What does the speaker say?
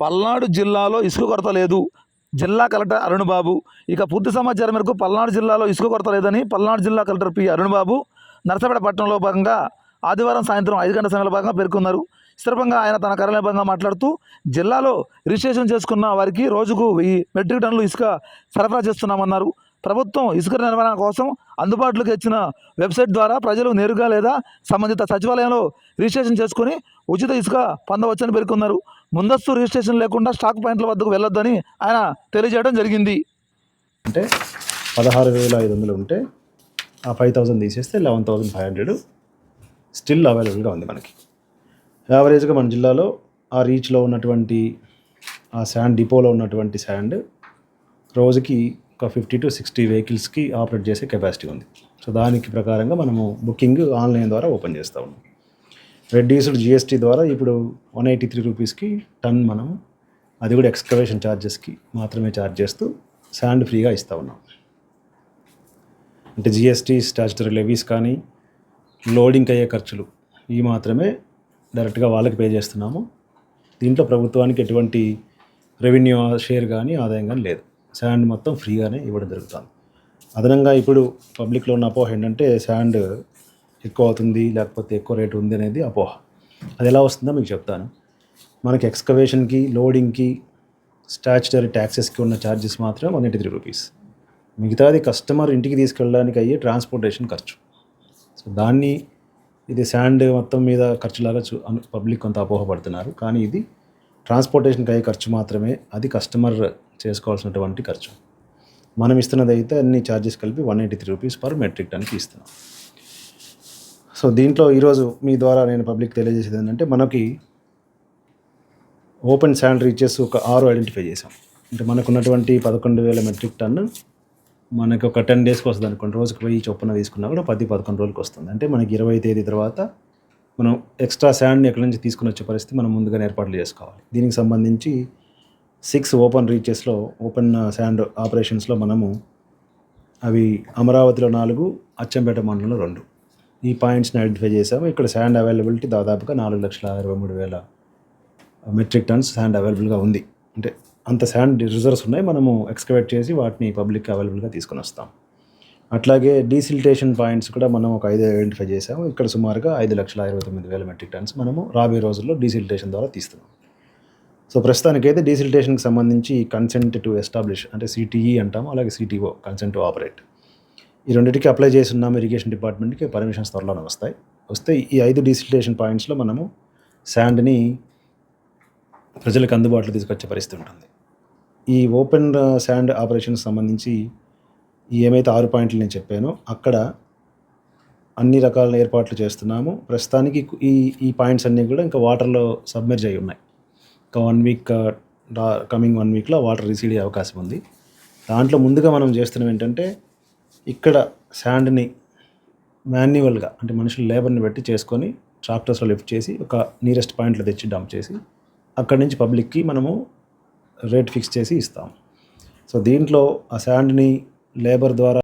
పల్నాడు జిల్లాలో ఇసుక కొరత లేదు. జిల్లా కలెక్టర్ అరుణ్ బాబు. ఇక పూర్తి సమాచారం మేరకు పల్నాడు జిల్లాలో ఇసుక కొరత లేదని పల్నాడు జిల్లా కలెక్టర్ పి అరుణ్ బాబు నర్సపేట పట్టణంలో భాగంగా ఆదివారం సాయంత్రం ఐదు గంటల సమయంలో భాగంగా పేర్కొన్నారు. సందర్భంగా ఆయన తన కార్యాలయంగా మాట్లాడుతూ జిల్లాలో రిజిస్ట్రేషన్ చేసుకున్న వారికి రోజుకు వెయ్యి మెట్రిక్ టన్నులు ఇసుక సరఫరా చేస్తున్నామన్నారు. ప్రభుత్వం ఇసుక నిర్వహణ కోసం అందుబాటులోకి ఇచ్చిన వెబ్సైట్ ద్వారా ప్రజలు నేరుగా లేదా సంబంధిత సచివాలయంలో రిజిస్ట్రేషన్ చేసుకుని ఉచిత ఇసుక పొందవచ్చని పేర్కొన్నారు. ముందస్తు రిజిస్ట్రేషన్ లేకుండా స్టాక్ పాయింట్ల వద్దకు వెళ్ళొద్దని ఆయన తెలియజేయడం జరిగింది. అంటే పదహారు వేల ఐదు వందలు ఉంటే ఆ ఫైవ్ థౌసండ్ తీసేస్తే eleven thousand five hundred still అవైలబుల్గా ఉంది మనకి. యావరేజ్గా మన జిల్లాలో ఆ రీచ్లో ఉన్నటువంటి ఆ శాండ్ డిపోలో ఉన్నటువంటి శాండ్ రోజుకి ఒక ఫిఫ్టీ టు సిక్స్టీ వెహికల్స్కి ఆపరేట్ చేసే కెపాసిటీ ఉంది. సో దానికి ప్రకారంగా మనము బుకింగ్ ఆన్లైన్ ద్వారా ఓపెన్ చేస్తూ ఉన్నాం. రెడ్యూస్డ్ జిఎస్టీ ద్వారా ఇప్పుడు వన్ ఎయిటీ త్రీ రూపీస్కి టన్ మనం అది కూడా ఎక్స్కవేషన్ ఛార్జెస్కి మాత్రమే ఛార్జ్ చేస్తూ శాండ్ ఫ్రీగా ఇస్తూ ఉన్నాం. అంటే జిఎస్టీ స్టాచ్యుటరీ లెవీస్ కానీ లోడింగ్ అయ్యే ఖర్చులు ఇవి మాత్రమే డైరెక్ట్గా వాళ్ళకి పే చేస్తున్నాము. దీంట్లో ప్రభుత్వానికి ఎటువంటి రెవెన్యూ షేర్ కానీ ఆదాయం కానీ లేదు. శాండ్ మొత్తం ఫ్రీగానే ఇవ్వడం జరుగుతుంది. అదనంగా ఇప్పుడు పబ్లిక్లో ఉన్న అపోహ ఏంటంటే శాండ్ ఎక్కువ అవుతుంది లేకపోతే ఎక్కువ రేటు ఉంది అనేది అపోహ. అది ఎలా వస్తుందో మీకు చెప్తాను. మనకి ఎక్స్కవేషన్కి లోడింగ్కి స్టాచ్యుటరీ ట్యాక్సెస్కి ఉన్న ఛార్జెస్ మాత్రం వన్ ఎయిటీ త్రీ రూపీస్ మిగతాది కస్టమర్ ఇంటికి తీసుకెళ్ళడానికి అయ్యే ట్రాన్స్పోర్టేషన్ ఖర్చు. సో దాన్ని ఇది శాండ్ మొత్తం మీద ఖర్చులాగా చూ పబ్లిక్ కొంత అపోహపడుతున్నారు. కానీ ఇది ట్రాన్స్పోర్టేషన్కి అయ్యే ఖర్చు మాత్రమే. అది కస్టమర్ చేసుకోవాల్సినటువంటి ఖర్చు. మనం ఇస్తున్నది అయితే అన్ని ఛార్జెస్ కలిపి one eighty three rupees per metric టన్కి ఇస్తున్నాం. సో దీంట్లో ఈరోజు మీ ద్వారా నేను పబ్లిక్ తెలియజేసేది ఏంటంటే మనకి ఓపెన్ శాండ్ రీచెస్ ఒక ఆరు ఐడెంటిఫై చేసాం అంటే మనకు ఉన్నటువంటి పదకొండు వేల మెట్రిక్ టన్ను మనకు ఒక టెన్ డేస్కి వస్తుంది అనుకోండి. రోజుకి వెయ్యి చొప్పున తీసుకున్నా కూడా పది పదకొండు రోజులకి వస్తుంది. అంటే మనకి ఇరవై తేదీ తర్వాత మనం ఎక్స్ట్రా శాండ్ని ఎక్కడి నుంచి తీసుకుని వచ్చే పరిస్థితి మనం ముందుగానే ఏర్పాట్లు చేసుకోవాలి. దీనికి సంబంధించి సిక్స్ ఓపెన్ రీచెస్లో ఓపెన్ శాండ్ ఆపరేషన్స్లో మనము అవి అమరావతిలో నాలుగు అచ్చంపేట మండలంలో రెండు. ఈ పాయింట్స్ని ఐడెంటిఫై చేసాము ఇక్కడ శాండ్ అవైలబిలిటీ దాదాపుగా నాలుగు లక్షల ఇరవై మూడు వేల మెట్రిక్ టన్స్ శాండ్ అవైలబుల్గా ఉంది. అంటే అంత శాండ్ రిజర్వ్స్ ఉన్నాయి. మనము ఎక్స్కవేట్ చేసి వాటిని పబ్లిక్ అవైలబుల్గా తీసుకొని వస్తాం. అట్లాగే డీసిల్టేషన్ పాయింట్స్ కూడా మనం ఒక ఐదు ఐడెంటిఫై చేసాము ఇక్కడ సుమారుగా ఐదు లక్షల ఇరవై తొమ్మిది వేల మెట్రిక్ టన్స్ మనము రాబోయే రోజుల్లో డీసిల్టేషన్ ద్వారా తీస్తున్నాం. సో ప్రస్తుతానికైతే డీసిల్టేషన్కి సంబంధించి కన్సెంట్ టు ఎస్టాబ్లిష్ అంటే సిటీఈ అంటాము అలాగే సిటీఓ కన్సెంట్ టు ఆపరేట్ ఈ రెండింటికి అప్లై చేసి ఉన్నాం ఇరిగేషన్ డిపార్ట్మెంట్కి పర్మిషన్స్ త్వరలోనే వస్తాయి. వస్తే ఈ ఐదు డీసిల్టేషన్ పాయింట్స్లో మనము శాండ్ని ప్రజలకు అందుబాటులో తీసుకొచ్చే పరిస్థితి ఉంటుంది. ఈ ఓపెన్ శాండ్ ఆపరేషన్కి సంబంధించి ఏమైతే ఆరు పాయింట్లు నేను చెప్పానో అక్కడ అన్ని రకాల ఏర్పాట్లు చేస్తున్నాము. ప్రస్తుతానికి ఈ ఈ పాయింట్స్ అన్నీ కూడా ఇంకా వాటర్లో సబ్మెర్జ్ అయి ఉన్నాయి. ఒక వన్ వీక్ కమింగ్ వన్ వీక్లో వాటర్ రిసీడ్ అయ్యే అవకాశం ఉంది. దాంట్లో ముందుగా మనం చేస్తున్నాం ఏంటంటే ఇక్కడ శాండ్ని మాన్యువల్గా అంటే మనుషులు లేబర్ని పెట్టి చేసుకొని ట్రాక్టర్స్లో లిఫ్ట్ చేసి ఒక నియరెస్ట్ పాయింట్లో తెచ్చి డంప్ చేసి అక్కడి నుంచి పబ్లిక్కి మనము రేట్ ఫిక్స్ చేసి ఇస్తాం. సో దీంట్లో ఆ శాండ్ని లేబర్ ద్వారా